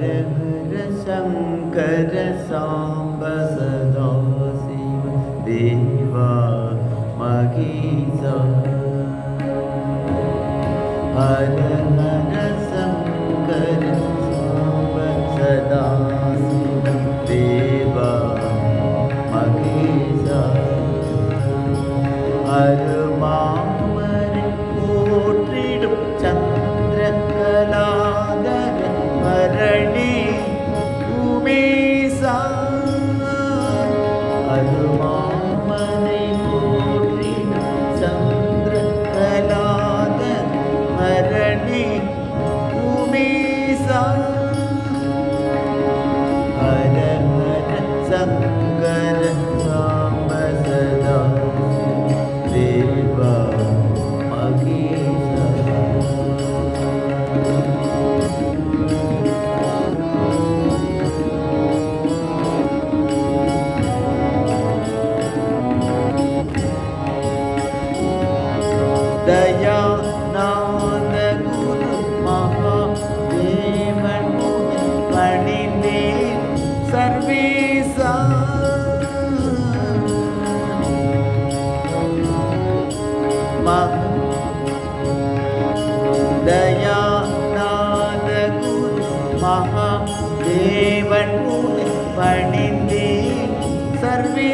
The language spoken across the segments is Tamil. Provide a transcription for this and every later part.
हर शङ्करं बसो शिव देवा मगी हर हर me, who me, son. பணிந்தே சர்வேசா. மகா குரு மகா தேவன் பணிந்தே சர்வே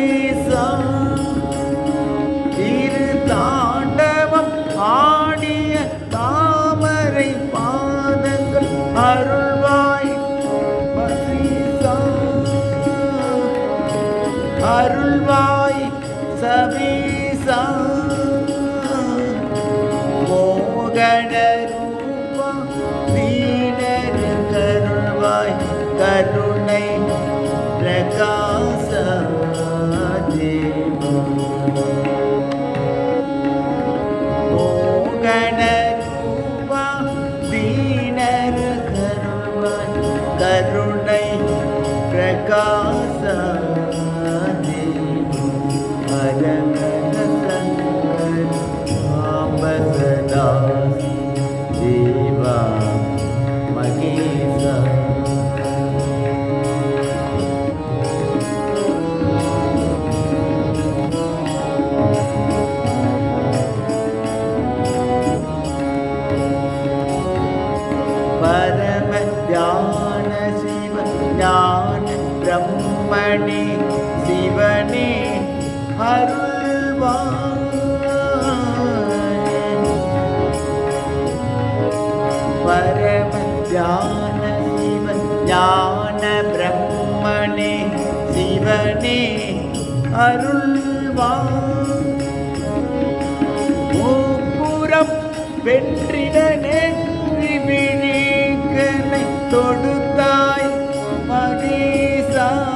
அருள்வாய் சபீசா. மோகன வீணர் கருள்வாய் கருணை பிரகாச தேவா. மோகன கருள்வாய் கருணை பிரகாச சிவ ஞான பிரம்மணி சிவனே அருள்வாய் பரம தியான சிவ ஞான பிரம்மணே சிவனே அருள்வாய் மூப்புறம் வென்றிட தொடுத்தாய் மகேசா.